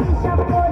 Oh,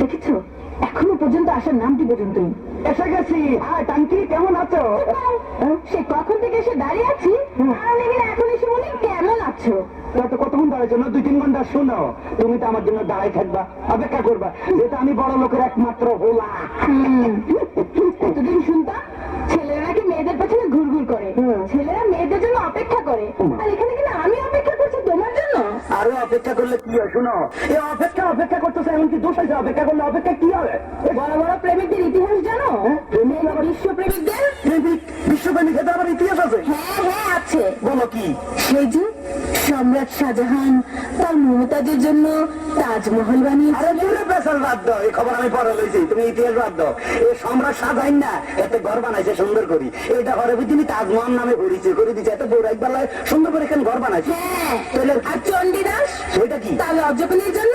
দেখেছ? এখনও পর্যন্ত আসার নামটি পর্যন্তই। এসে গেছি। হ্যাঁ টাঙ্কি কেমন আছো? হ্যাঁ? সে কখন থেকে এসে দাঁড়িয়ে আছি? এখন এসে বলি কেমন আছো? তো কতক্ষণ দাঁড়াইছো না দুই তিন ঘণ্টা শোনো। তুমি তো আমার জন্য দাঁড়াই থাকবা অপেক্ষা করবা। যেটা আমি বড় লোকের একমাত্র হোলা। এতদিন শুনতাম ছেলেরা নাকি মেয়েদের পেছনে ঘুরঘুর করে। ছেলেরা মেয়েদের জন্য অপেক্ষা করে। আর এখানে কিনা আমি অপেক্ষা করছি তোমার জন্য। আরও অপেক্ষা করলে কি হয় শোনো? এই অপেক্ষা অপেক্ষা করতেছে এমনকি দোষ হয়েছে অপেক্ষা করলে অপেক্ষা কি হবে? বড় বড় প্রেমিকদের ইতিহাস জানো? হ্যাঁ, বিশ্ব প্রেমিকদের প্রেমিক বিশ্বপ্রেমিক এতে আবার ইতিহাস আছে? হ্যাঁ হ্যাঁ আছে। বলো কি? সেই যে সম্রাট শাহজাহান তার মমতাজের জন্য তাজমহল বানিয়েছে। আরে বাদ দাও এই খবর আমি পরে লইছি তুমি ইতিহাস বাদ দাও। এই সম্রাট সাজাইন না এত ঘর বানাইছে সুন্দর করি। এটা ঘরে বুঝিনি তাজমহল নামে ঘুরিছে করে দিচ্ছে এত বড় একবার সুন্দর করে এখানে ঘর বানাইছে। হ্যাঁ আর চণ্ডীদাস সেটা কি? তার লজ্জপনের জন্য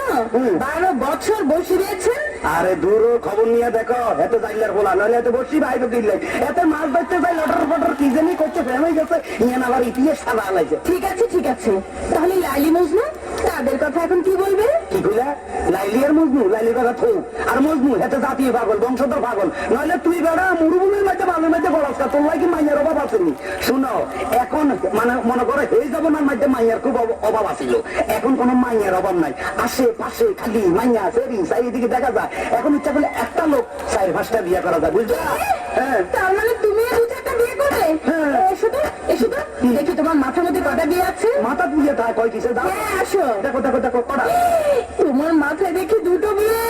বারো বছর বসে রয়েছেন আরে দূর খবর নিয়ে দেখো, এত জাইলার বলা নইলে এত বসি বাইরে দিলে। এত মাছ ধরতে যাই, লটর ফটর, কি জানি করছে ফেমে গেছে ইয়ে আবার ইতিহাস সাদা আলাইছে। ঠিক আছে ঠিক আছে। তাহলে লাইলি মজনু তাদের কথা এখন কি বলবে? কি কইলা লাইলি আর মজনু লাইলির কথা থৌ। আর মজনু এত জাতীয় পাগল বংশধর পাগল। নইলে তুই বেড়া মরুভূমির মধ্যে বালুর মধ্যে বড়স্কা তোর লাগে মাইয়ার অভাব আসেনি। শুনো এখন মানে মনে করো এই জমানার মধ্যে মাইয়ার খুব অভাব আছিল এখন কোনো মাইয়ার অভাব নাই। আশে পাশে খালি মাইয়া সেরি চারিদিকে দেখা যায়। এখন ইচ্ছা করলে একটা লোক চার পাঁচটা বিয়ে করা যায় বুঝলে? হ্যাঁ। তার মানে এসো তো। দেখি তোমার মাথার মধ্যে কটা বিয়ে আছে? মাথা দিয়ে তা কয় কিসে দাও হ্যাঁ আসো। দেখো দেখো দেখো কটা? তোমার মাথায় দেখি দুটো বিয়ে।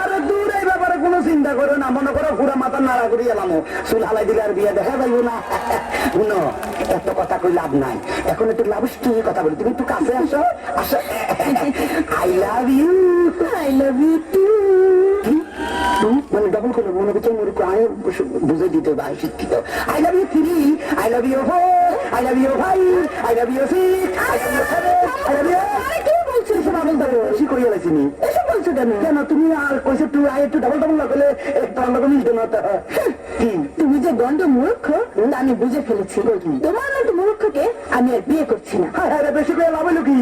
আরে দূর এই ব্যাপারে কোনো চিন্তা করো না মনে করো পুরা মাথা নাড়া করি এলাম। চুল হালাই দিলে আর বিয়ে দেখা যাইব না। শুনো এত কথা কই লাভ নাই। এখন একটু লাভ কথা বলি। তুমি একটু কাছে আসো। আসো। I love you I love you two মানে ডবল করে মনে করছে মনে করে আমি বুঝে দিতে ভাই শিক্ষিত I love you three I love you four I love you five I love you six I love you seven I love you কি বলছো? এসব আবল ধরে বেশি করিয়া লাইছিনি এসব বলছো কেন? কেন তুমি আর কইছে তুই আই একটু ডাবল ডাবল লাগলে তোমার লোক মিলতে না তা? তুমি যে গন্ড মূর্খ আমি বুঝে ফেলেছি। তোমার মতো মূর্খকে আমি আর বিয়ে করছি না। বেশি করে লাভ হইল কি?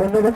ধন্যবাদ